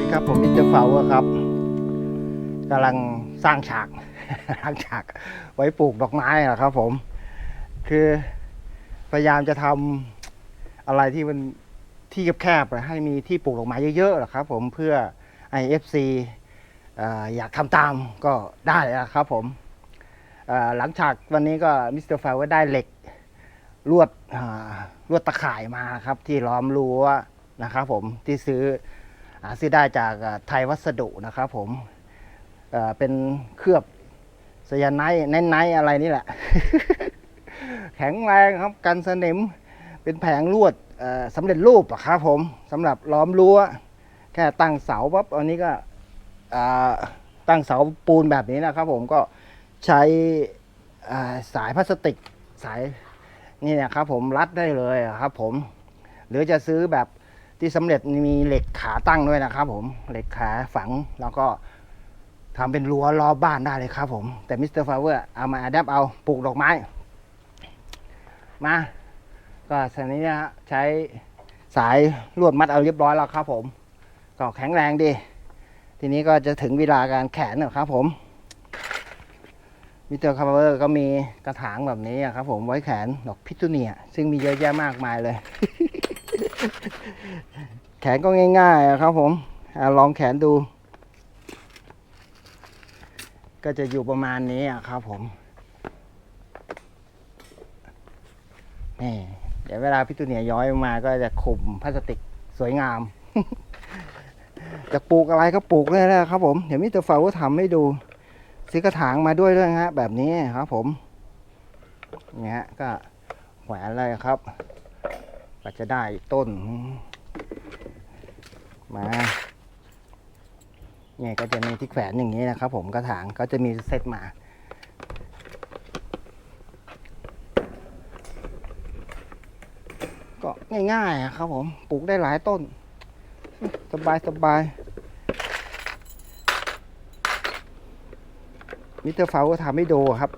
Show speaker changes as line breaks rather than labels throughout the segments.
ดีครับ ผมมิสเตอร์เฟลครับกำลังสร้างฉากสร้างฉากไว้ปลูกดอกไม้อะครับ ผม คือพยายามจะทำอะไรที่มันที่แคบๆอะให้มีที่ปลูกดอกไม้เยอะๆอะครับ ผมเพื่อ IFC เอ่ออยากทำตามก็ได้อะครับ ผมหลังจากวันนี้ก็มิสเตอร์เฟลได้เหล็กลวดลวดตะข่ายมาครับ ที่ล้อมรั้วนะครับผมที่ซื้อ ซื้อได้จากไทยวัสดุนะครับผมเป็นเคลือบสยาไนท์ไนท์ไนท์อะไรนี่แหละ แข็งแรงครับกันสนิมเป็นแผงลวดสำเร็จรูปครับผมสำหรับล้อมรั้ว แค่ตั้งเสาปั๊บอันนี้ก็ตั้งเสาปูนแบบนี้นะครับผมก็ใช้สายพลาสติกสายนี่นะครับผมรัดได้เลยครับผม หรือจะซื้อแบบ ที่สำเร็จมีเหล็กขาตั้งด้วยนะครับ ผมเหล็กขาฝังแล้วก็ทำเป็นรั้วรอบบ้านได้เลยครับ ผมแต่มิสเตอร์ฟาเวอร์เอามาอัดแอปเอาปลูกดอกไม้ มาก็สันนี้นะฮะใช้สายลวดมัดเอาเรียบร้อยแล้วครับ ผม ก็แข็งแรงดี ทีนี้ก็จะถึงเวลาการแขนแล้วครับ ผมมิสเตอร์คาร์เวอร์ก็มีกระถางแบบนี้ครับ ผมไว้แขนดอกพิทูเนีย ซึ่งมีเยอะแยะมากมายเลย แขนก็ง่ายๆครับผมอลองแขนดู ก็จะอยู่ประมาณนี้ครับผมนี่เดี๋ยวเวลาพี่ตูเนียย้อยมาก็จะข่มพลาสติกสวยงาม จะปลูกอะไรก็ปลูกเลยนะครับผม เดี๋ยวมิสเตอร์ฟาวก็ทำให้ดูซื้อกระถางมาด้วยด้วยนะฮะแบบนี้ครับผมเนี่ยฮะก็แขวนเลยครับ ก็จะได้ต้น มาเนี่ยก็จะมีที่แขวนอย่างนี้นะครับ ผมกระถางก็จะมีเซตมาก็ง่ายๆครับผมปลูกได้หลายต้น สบายสบายมิเตอร์ฟาวก็ทำให้ดูครับ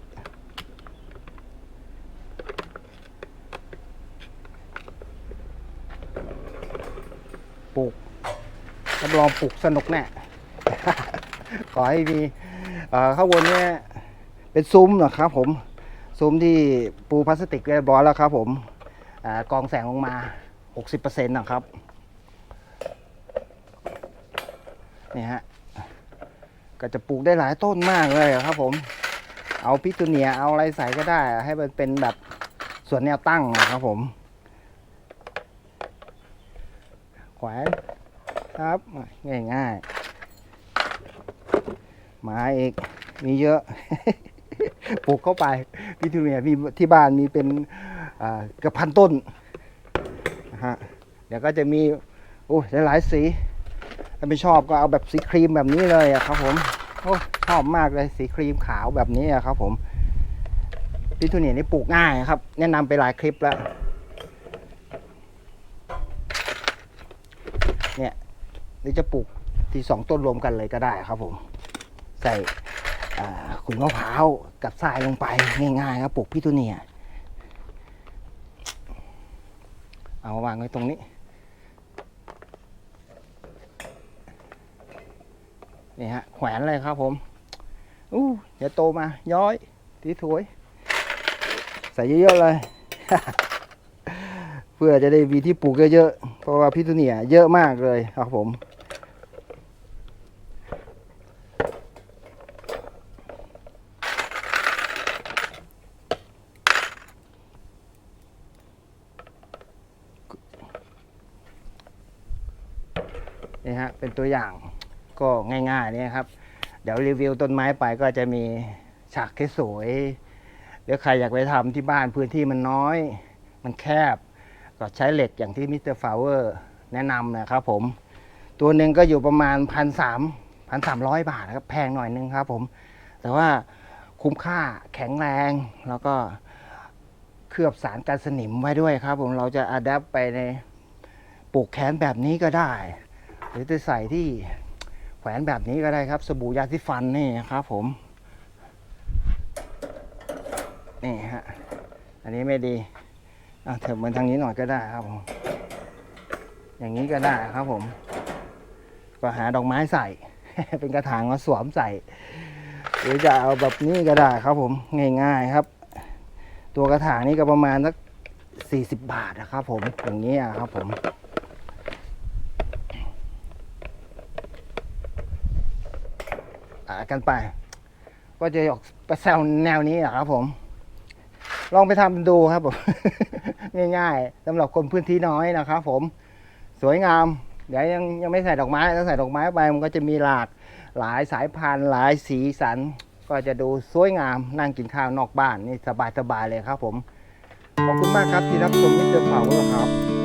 ปลูกรับรองปลูกสนุกแน่ขอให้มีข้างบนเนี่ยเป็นซุ้มนะครับผมซุ้มที่ปูพลาสติกเรียบร้อยแล้วครับผมอกองแสงลงมา 60%นะครับนี่ฮะก็จะปลูกได้หลายต้นมากเลยครับผม เอาพิทูเนียเอาอะไรใส่ก็ได้ ให้มันเป็นแบบสวนแนวตั้งนะครับผม แขวนครับง่ายๆมาอีกมีเยอะปลูกเข้าไปพิทูเนียมีที่บ้านมีเป็นเกือบพันต้นนะฮะเดี๋ยวก็จะมีโอ้หลายๆสีถ้าไม่ชอบก็เอาแบบสีครีมแบบนี้เลยอะครับผมโอ้ชอบมากเลยสีครีมขาวแบบนี้อะครับผมพิทูเนียนี่ปลูกง่ายครับ แนะนำไปหลายคลิปแล้ว เนี่ย หรือจะปลูกทีสองต้นรวมกันเลยก็ได้ครับผม ใส่ขุนมะพร้าวกับทรายลงไปง่ายๆครับปลูกพิทูเนีย เอาวางไว้ตรงนี้ นี่ฮะแขวนเลยครับผมอู้เดี๋ยวโตมาย้อยทีถวย ใส่เยอะๆเลย เพื่อจะได้มีที่ปลูกเยอะๆเพราะว่าพิทูเนียเยอะมากเลยครับผม นี่ฮะเป็นตัวอย่างก็ง่ายๆนี่ครับ เดี๋ยวรีวิวต้นไม้ไปก็จะมีฉากที่สวยหรือใครอยากไปทำที่บ้านพื้นที่มันน้อย มันแคบ ก็ใช้เหล็กอย่างที่มิสเตอร์ฟาวเวอร์แนะนำนะครับผม ตัวหนึ่งก็อยู่ประมาณพันสามพันสามร้อยบาทนะครับแพงหน่อยนึงครับผม แต่ว่าคุ้มค่าแข็งแรงแล้วก็เคลือบสารกันสนิมไว้ด้วยครับผมเราจะอัดแอปไปในปลูกแขนแบบนี้ก็ได้ หรือจะใส่ที่แขวนแบบนี้ก็ได้ครับ สบู่ยาสีฟันนี่ครับผม นี่ฮะ อันนี้ไม่ดีเอะเถิบมาทางนี้หน่อยก็ได้ครับผม อย่างนี้ก็ได้ครับผม ก็หาดอกไม้ใส่ เป็นกระถางมาสวมใส่ หรือจะเอาแบบนี้ก็ได้ครับผม ง่ายๆครับ ตัวกระถางนี่ก็ประมาณสักสี่สิบบาทนะครับผม อย่างนี้ครับผม อ่า กันไป ก็จะออกไปแซวแนวนี้อะครับผม ลองไปทำดูครับผมง่ายๆสำหรับคนพื้นที่น้อยนะครับผมสวยงาม เดี๋ยวยังยังไม่ใส่ดอกไม้ถ้าใส่ดอกไม้ไปมันก็จะมีหลากหลายสายพันธุ์หลายสีสัน ก็จะดูสวยงามนั่งกินข้าวนอกบ้านนี่สบายๆเลยครับผมขอบคุณมากครับที่รับชมมิสเตอร์พาวเวอร์ครับ